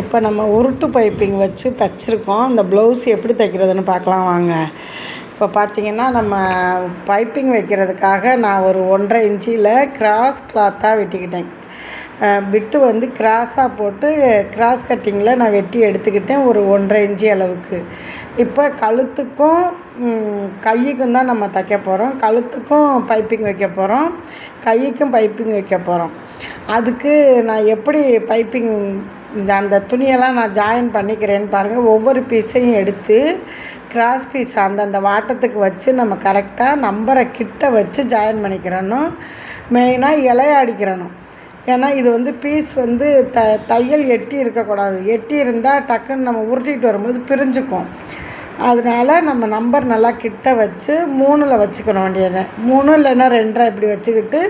இப்போ நம்ம உருட்டு பைப்பிங் வச்சு தைச்சிருக்கோம். அந்த ப்ளவுஸ் எப்படி தைக்கிறதுன்னு பார்க்கலாம் வாங்க. இப்போ பார்த்தீங்கன்னா நம்ம பைப்பிங் வைக்கிறதுக்காக நான் ஒரு ஒன்றரை இன்ச்சியில் கிராஸ் கிளாத்தாக வெட்டிக்கிட்டேன். விட்டு வந்து கிராஸாக போட்டு கிராஸ் கட்டிங்கில் நான் வெட்டி எடுத்துக்கிட்டேன் ஒரு ஒன்றரை இன்ச்சி அளவுக்கு. இப்போ கழுத்துக்கும் கைக்கும் கையுக்கும் தான் நம்ம தைக்க போகிறோம் கழுத்துக்கும் பைப்பிங் வைக்க போகிறோம் கைக்கும் பைப்பிங் வைக்க போகிறோம் அதுக்கு நான் எப்படி பைப்பிங் இந்த அந்த துணியெல்லாம் நான் ஜாயின் பண்ணிக்கிறேன்னு பாருங்கள் ஒவ்வொரு பீஸையும் எடுத்து கிராஸ் பீஸ் அந்தந்த வாட்டத்துக்கு வச்சு நம்ம கரெக்டாக நம்பரை கிட்ட வச்சு ஜாயின் பண்ணிக்கிறணும். மெயினாக இலைய அடிக்கிறணும். ஏன்னா இது வந்து பீஸ் வந்து த தையல் எட்டி இருக்கக்கூடாது. எட்டி இருந்தால் டக்குன்னு நம்ம உருட்டிட்டு வரும்போது பிரிஞ்சுக்கும். அதனால நம்ம நம்பர் நல்லா கிட்ட வச்சு மூணில் வச்சுக்கணும் வேண்டியதை. மூணு இல்லைன்னா ரெண்டரை இப்படி வச்சுக்கிட்டு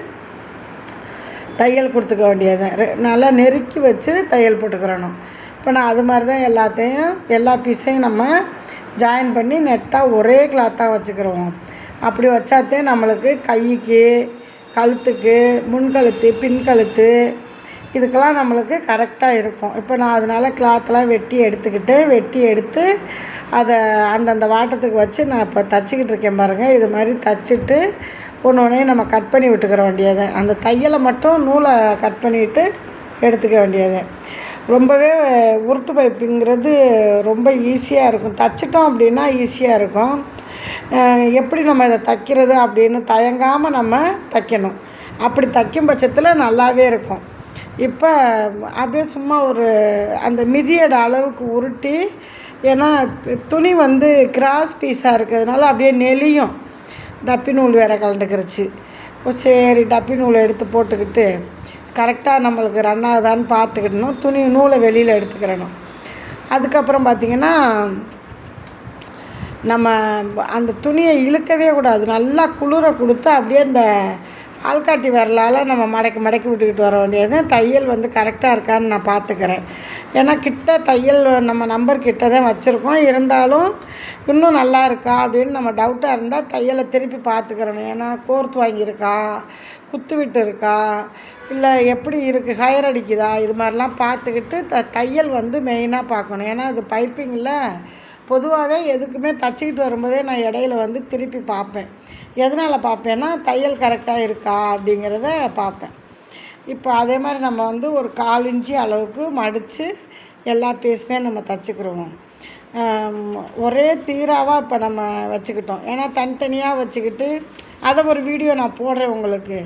தையல் கொடுத்துக்க வேண்டியது நல்லா நெருக்கி வச்சு தையல் போட்டுக்கிறணும். இப்போ நான் அது மாதிரி தான் எல்லாத்தையும் எல்லா பீஸையும் நம்ம ஜாயின் பண்ணி நெட்டாக ஒரே கிளாத்தாக வச்சுக்கிறோம். அப்படி வச்சாத்தே நம்மளுக்கு கைக்கு கழுத்துக்கு முன்கழுத்து பின்கழுத்து இதுக்கெல்லாம் நம்மளுக்கு கரெக்டாக இருக்கும். இப்போ நான் அதனால் கிளாத்லாம் வெட்டி எடுத்துக்கிட்டு வெட்டி எடுத்து அதை அந்தந்த வாட்டத்துக்கு வச்சு நான் இப்போ தச்சுக்கிட்டு இருக்கேன் பாருங்கள் இது மாதிரி தச்சுட்டு ஒன்று ஒன்றையும் நம்ம கட் பண்ணி விட்டுக்கிற வேண்டியது. அந்த தையலை மட்டும் நூலை கட் பண்ணிவிட்டு எடுத்துக்க வேண்டியது. ரொம்பவே உருட்டு பைப்புங்கிறது ரொம்ப ஈஸியாக இருக்கும். தச்சிட்டோம் அப்படின்னா ஈஸியாக இருக்கும். எப்படி நம்ம இதை தைக்கிறது அப்படின்னு தயங்காமல் நம்ம தைக்கணும். அப்படி தைக்கும் பட்சத்தில் நல்லாவே இருக்கும். இப்போ அப்படியே சும்மா ஒரு அந்த மிதியோட அளவுக்கு உருட்டி ஏன்னா துணி வந்து கிராஸ் பீஸாக இருக்கிறதுனால அப்படியே நெளியும். டப்பி நூல் வேறு கலந்துக்கிருச்சு. சரி டப்பி நூலை எடுத்து போட்டுக்கிட்டு கரெக்டாக நம்மளுக்கு ரன் ஆகுதான்னு பார்த்துக்கிடணும். துணி நூலை வெளியில் எடுத்துக்கிறணும். அதுக்கப்புறம் பார்த்திங்கன்னா நம்ம அந்த துணியை இழுக்கவே கூடாது. நல்லா குளிர கொடுத்து அப்படியே அந்த ஆள்காட்டி வரலால் நம்ம மடக்கி மடக்கி விட்டுக்கிட்டு வர வேண்டியது. தையல் வந்து கரெக்டாக இருக்கான்னு நான் பார்த்துக்கிறேன். ஏன்னா கிட்ட தையல் நம்ம நம்பர் கிட்ட தான் வச்சுருக்கோம். இருந்தாலும் இன்னும் நல்லா இருக்கா அப்படின்னு நம்ம டவுட்டாக இருந்தால் தையலை திருப்பி பார்த்துக்கிறணும். ஏன்னா கோர்த்து வாங்கியிருக்கா? குத்து விட்டு இருக்கா? இல்லை எப்படி இருக்குது ஹயர் அடிக்குதா? இது மாதிரிலாம் பார்த்துக்கிட்டு த தையல் வந்து மெயினாக பார்க்கணும். ஏன்னா அது பைப்பிங்கில் பொதுவாகவே எதுக்குமே தச்சுக்கிட்டு வரும்போதே நான் இடையில வந்து திருப்பி பார்ப்பேன். எதனால் பார்ப்பேன்னா தையல் கரெக்டாக இருக்கா அப்படிங்கிறத பார்ப்பேன். இப்போ அதே மாதிரி நம்ம வந்து ஒரு கால் இன்ச்சு அளவுக்கு மடித்து எல்லா பீஸுமே நம்ம தச்சுக்கிறோம் ஒரே தீராவாக இப்போ நம்ம வச்சுக்கிட்டோம். ஏன்னா தனித்தனியாக வச்சுக்கிட்டு அதை ஒரு வீடியோ நான் போடுறேன் உங்களுக்கு.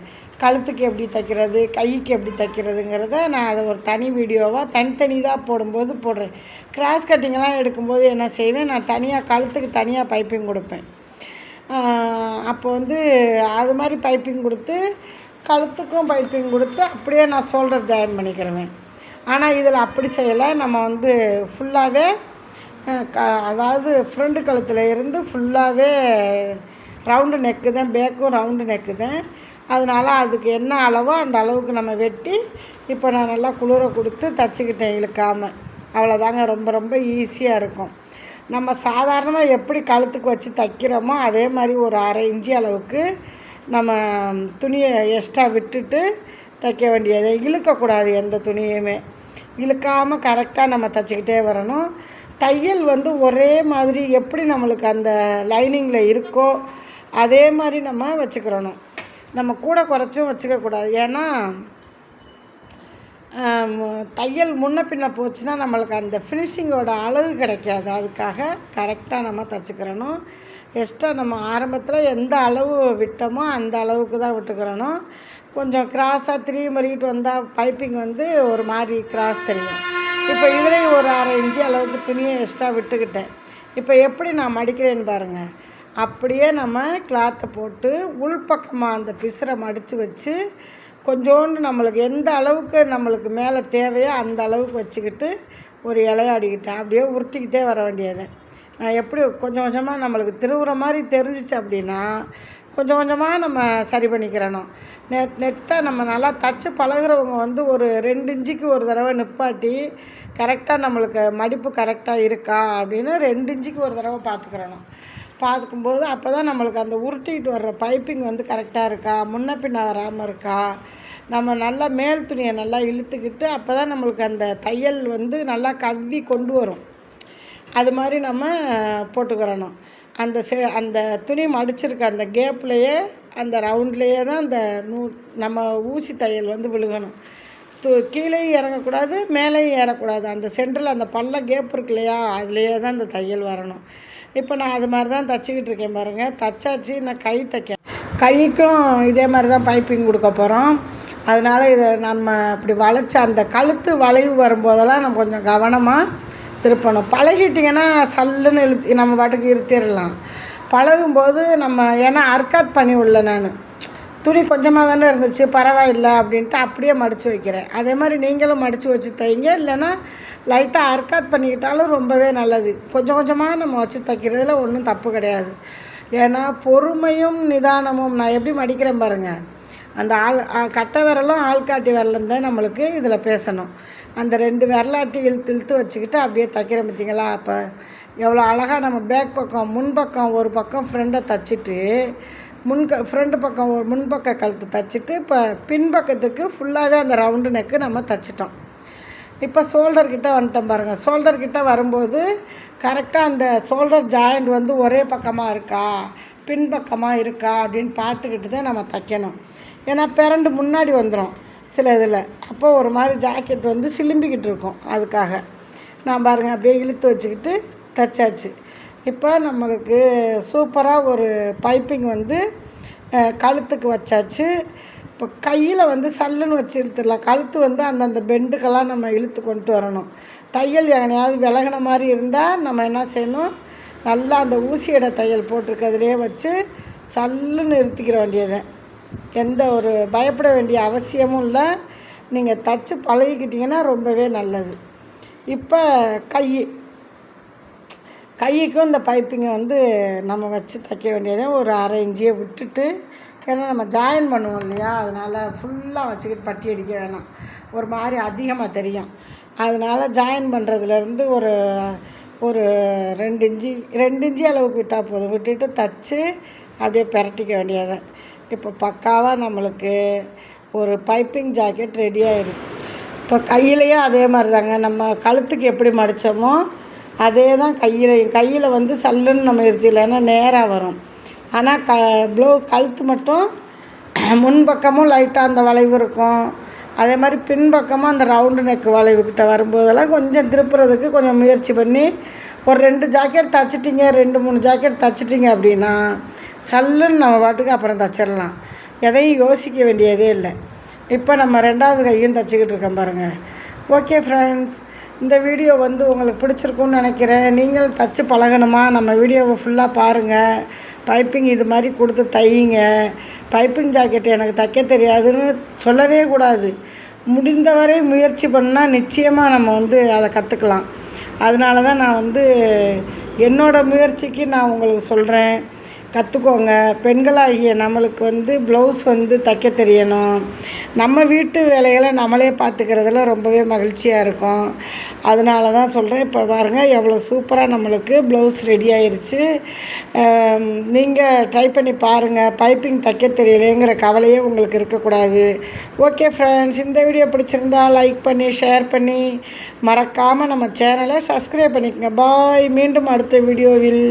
கழுத்துக்கு எப்படி தைக்கிறது கைக்கு எப்படி தைக்கிறதுங்கிறத நான் அதை ஒரு தனி வீடியோவாக தனித்தனி தான் போடும்போது போடுறேன். கிராஸ் கட்டிங்கெல்லாம் எடுக்கும்போது என்ன செய்வேன் நான் தனியாக கழுத்துக்கு தனியாக பைப்பிங் கொடுப்பேன். அப்போ வந்து அது மாதிரி பைப்பிங் கொடுத்து கழுத்துக்கும் பைப்பிங் கொடுத்து அப்படியே நான் ஷோல்டர் ஜாயின் பண்ணிக்கிறவேன் ஆனால் இதில் அப்படி செய்யலை. நம்ம வந்து ஃபுல்லாகவே க அதாவது ஃப்ரண்ட் கழுத்தில் இருந்து ஃபுல்லாகவே ரவுண்டு நெக்கு தான் பேக்கும் ரவுண்டு நெக்கு தான் அதனால் அதுக்கு என்ன அளவோ அந்த அளவுக்கு நம்ம வெட்டி இப்போ நான் நல்லா குளிர கொடுத்து தச்சுக்கிட்டேன் இழுக்காமல் அவ்வளோதாங்க ரொம்ப ரொம்ப ஈஸியாக இருக்கும். நம்ம சாதாரணமாக எப்படி கழுத்துக்கு வச்சு தைக்கிறோமோ அதே மாதிரி ஒரு அரை இஞ்சி அளவுக்கு நம்ம துணியை எக்ஸ்ட்ரா விட்டுட்டு தைக்க வேண்டியது. இழுக்கக்கூடாது எந்த துணியுமே. இழுக்காமல் கரெக்டாக நம்ம தைச்சிக்கிட்டே வரணும். தையல் வந்து ஒரே மாதிரி எப்படி நம்மளுக்கு அந்த லைனிங்கில் இருக்கோ அதே மாதிரி நம்ம வச்சுக்கிறணும். நம்ம கூட குறைச்சும் வச்சுக்கக்கூடாது. ஏன்னா தையல் முன்ன பின்ன போச்சுன்னா நம்மளுக்கு அந்த ஃபினிஷிங்கோட அளவு கிடைக்காது. அதுக்காக கரெக்டாக நம்ம தச்சுக்கிறணும். எக்ஸ்ட்ரா நம்ம ஆரம்பத்தில் எந்த அளவு விட்டோமோ அந்த அளவுக்கு தான் விட்டுக்கிறணும். கொஞ்சம் கிராஸாக திரிய மறிக்கிட்டு வந்தால் பைப்பிங் வந்து ஒரு மாதிரி கிராஸ் தெரியும். இப்போ இதுலேயும் ஒரு அரை இன்ச்சு அளவுக்கு துணியை எக்ஸ்ட்ரா விட்டுக்கிட்டேன். இப்போ எப்படி நான் மடிக்கிறேன்னு பாருங்கள் அப்படியே நம்ம கிளாத்தை போட்டு உள்பக்கமாக அந்த பிசுரை மடித்து வச்சு கொஞ்சோண்டு நம்மளுக்கு எந்த அளவுக்கு நம்மளுக்கு மேலே தேவையோ அந்த அளவுக்கு வச்சுக்கிட்டு ஒரு இலையாடிக்கிட்டேன் அப்படியே உருட்டிக்கிட்டே வர வேண்டியது. நான் எப்படி கொஞ்சம் கொஞ்சமாக நம்மளுக்கு திருவுற மாதிரி தெரிஞ்சிச்சு அப்படின்னா கொஞ்சம் கொஞ்சமாக நம்ம சரி பண்ணிக்கிறணும். நெட் நெட்டாக நம்ம நல்லா தச்சு பழகுறவங்க வந்து ஒரு ரெண்டு இன்ச்சுக்கு ஒரு தடவை நிப்பாட்டி கரெக்டாக நம்மளுக்கு மடிப்பு கரெக்டாக இருக்கா அப்படின்னு ரெண்டு இன்ச்சுக்கு ஒரு தடவை பார்த்துக்கிறணும். பார்க்கும்போது அப்போ தான் நம்மளுக்கு அந்த உருட்டிகிட்டு வர்ற பைப்பிங் வந்து கரெக்டாக இருக்கா? முன்ன பின்ன வராமல் இருக்கா? நம்ம நல்லா மேல் துணியை நல்லா இழுத்துக்கிட்டு அப்போ தான் நம்மளுக்கு அந்த தையல் வந்து நல்லா கவ்வி கொண்டு வரும். அது மாதிரி நம்ம போட்டுக்கிறணும். அந்த செ அந்த துணி மடிச்சிருக்க அந்த கேப்லேயே அந்த ரவுண்ட்லேயே தான் அந்த நூ நம்ம ஊசி தையல் வந்து விழுகணும். து கீழேயும் இறங்கக்கூடாது மேலேயும் ஏறக்கூடாது. அந்த சென்டரில் அந்த பல்ல கேப் இருக்கு இல்லையா அதுலேயே தான் அந்த தையல் வரணும். இப்போ நான் அது மாதிரி தான் தைச்சிக்கிட்டு இருக்கேன் பாருங்கள் தச்சாச்சு நான் கை தைக்க கைக்கும் இதே மாதிரி தான் பைப்பிங் கொடுக்க போகிறோம் அதனால் இதை நம்ம இப்படி வளைச்ச அந்த கழுத்து வளைவு வரும்போதெல்லாம் நம்ம கொஞ்சம் கவனமாக திருப்பணும். பழகிட்டிங்கன்னா சல்லுன்னு இழுத்து நம்ம பாட்டுக்கு இருத்திடலாம் பழகும்போது நம்ம ஏன்னா அர்க்காத் பண்ணி உள்ள நான். துணி கொஞ்சமாக தானே இருந்துச்சு பரவாயில்லை அப்படின்ட்டு அப்படியே மடித்து வைக்கிறேன். அதே மாதிரி நீங்களும் மடித்து வச்சு தைங்க இல்லைன்னா லைட்டாக அர்க்காத் பண்ணிக்கிட்டாலும் ரொம்பவே நல்லது. கொஞ்சம் கொஞ்சமாக நம்ம வச்சு தைக்கிறதுல ஒன்றும் தப்பு கிடையாது. ஏன்னா பொறுமையும் நிதானமும் நான் எப்படி மடிக்கிறேன் பாருங்கள் அந்த ஆள் கட்டை விரலும் ஆள்காட்டி விரலும் தான் நம்மளுக்கு இதில் பேசணும். அந்த ரெண்டு விரலாட்டி இழுத்து இழுத்து வச்சுக்கிட்டு அப்படியே தைக்கிறேன் பார்த்தீங்களா? அப்போ எவ்வளோ அழகாக நம்ம பேக் பக்கம் முன்பக்கம் ஒரு பக்கம் ஃப்ரெண்டை தச்சுட்டு முன்க ஃப்ரெண்டு பக்கம் ஒரு முன்பக்க கழுத்து தச்சுட்டு இப்போ பின்பக்கத்துக்கு ஃபுல்லாகவே அந்த ரவுண்டு நெக்கு நம்ம தைச்சிட்டோம். இப்போ ஷோல்டர்கிட்ட வந்துட்டோம் பாருங்கள் ஷோல்டர்கிட்ட வரும்போது கரெக்டாக அந்த ஷோல்டர் ஜாயிண்ட் வந்து ஒரே பக்கமாக இருக்கா பின்பக்கமாக இருக்கா அப்படின்னு பார்த்துக்கிட்டு தான் நம்ம தைக்கணும். ஏன்னா பிறண்டு முன்னாடி வந்துடும் சில இதில். அப்போ ஒரு மாதிரி ஜாக்கெட் வந்து சிலும்பிக்கிட்டு இருக்கும். அதுக்காக. நான் பாருங்கள் அப்படியே இழுத்து வச்சுக்கிட்டு தைச்சாச்சு. இப்போ நம்மளுக்கு சூப்பராக ஒரு பைப்பிங் வந்து கழுத்துக்கு வச்சாச்சு. இப்போ கையில் வந்து சல்லுன்னு வச்சு இழுத்துடலாம் கழுத்து வந்து அந்தந்த பெண்டுக்கெல்லாம் நம்ம இழுத்து கொண்டு வரணும். தையல் எங்கனையாவது விலகின மாதிரி இருந்தால் நம்ம என்ன செய்யணும்? நல்லா அந்த ஊசியோட தையல் போட்டிருக்கிறதுலே வச்சு சல்லுன்னு நிறுத்திக்கிற வேண்டியதை. எந்த ஒரு பயப்பட வேண்டிய அவசியமும் இல்லை. நீங்கள் தச்சு பழகிக்கிட்டிங்கன்னா ரொம்பவே நல்லது. இப்போ கை கைக்கும் இந்த பைப்பிங்கை வந்து நம்ம வச்சு தைக்க வேண்டியது ஒரு அரை இஞ்சியை விட்டுட்டு ஏன்னா நம்ம ஜாயின் பண்ணுவோம் இல்லையா? அதனால் ஃபுல்லாக வச்சுக்கிட்டு பட்டி அடிக்க வேணாம். ஒரு மாதிரி அதிகமாக தெரியும். அதனால் ஜாயின் பண்ணுறதுலேருந்து ஒரு ஒரு ரெண்டு இஞ்சி ரெண்டு இஞ்சி அளவுக்கு விட்டால் போதும். விட்டுட்டு தச்சு அப்படியே பிரட்டிக்க வேண்டியது. இப்போ பக்காவாக நம்மளுக்கு ஒரு பைப்பிங் ஜாக்கெட் ரெடி இப்போ கையிலையும் அதே மாதிரி தாங்க நம்ம கழுத்துக்கு எப்படி மடித்தோமோ அதே தான் கையில் கையில் வந்து சல்லுன்னு நம்ம இருத்திடலைன்னா நேராக வரும். ஆனால் க ப்ளவு கழுத்து மட்டும் முன்பக்கமும் லைட்டாக அந்த வளைவு இருக்கும். அதே மாதிரி பின்பக்கமும் அந்த ரவுண்டு நெக்கு வளைவுக்கிட்ட வரும்போதெல்லாம் கொஞ்சம் திருப்புறதுக்கு கொஞ்சம் முயற்சி பண்ணி ஒரு ரெண்டு ஜாக்கெட் தைச்சிட்டிங்க ரெண்டு மூணு ஜாக்கெட் தைச்சிட்டிங்க அப்படின்னா சல்லுன்னு நம்ம பாட்டுக்கு அப்புறம் தைச்சிடலாம் எதையும் யோசிக்க வேண்டியதே இல்லை. இப்போ நம்ம ரெண்டாவது கையும் தைச்சிக்கிட்டு இருக்கோம் பாருங்கள் ஓகே ஃப்ரெண்ட்ஸ் இந்த வீடியோ வந்து உங்களுக்கு பிடிச்சிருக்குன்னு நினைக்கிறேன். நீங்களும் தச்சு பழகணுமா? நம்ம வீடியோவை ஃபுல்லாக பாருங்கள் பைப்பிங் இது மாதிரி கொடுத்து தையுங்க. பைப்பிங் ஜாக்கெட் எனக்கு தைக்க தெரியாதுன்னு சொல்லவே கூடாது. முடிந்தவரை முயற்சி பண்ணால் நிச்சயமாக நம்ம வந்து அதை கற்றுக்கலாம் அதனால தான் நான் வந்து என்னோடய முயற்சிக்கு நான் உங்களுக்கு சொல்கிறேன் கற்றுக்கோங்க பெண்களாகிய நம்மளுக்கு வந்து ப்ளவுஸ் வந்து தைக்க தெரியணும். நம்ம வீட்டு வேலைகளை நம்மளே பார்த்துக்கிறதுல ரொம்பவே மகிழ்ச்சியாக இருக்கும். அதனால தான் சொல்கிறேன் இப்போ பாருங்கள் எவ்வளோ சூப்பராக நம்மளுக்கு ப்ளவுஸ் ரெடி ஆயிடுச்சு நீங்கள் ட்ரை பண்ணி பாருங்கள் பைப்பிங் தைக்க தெரியலேங்கிற கவலையே உங்களுக்கு இருக்கக்கூடாது. ஓகே ஃப்ரெண்ட்ஸ் இந்த வீடியோ பிடிச்சிருந்தா லைக் பண்ணி ஷேர் பண்ணி மறக்காமல் நம்ம சேனலை சப்ஸ்கிரைப் பண்ணிக்கோங்க. பாய் மீண்டும் அடுத்த வீடியோவில்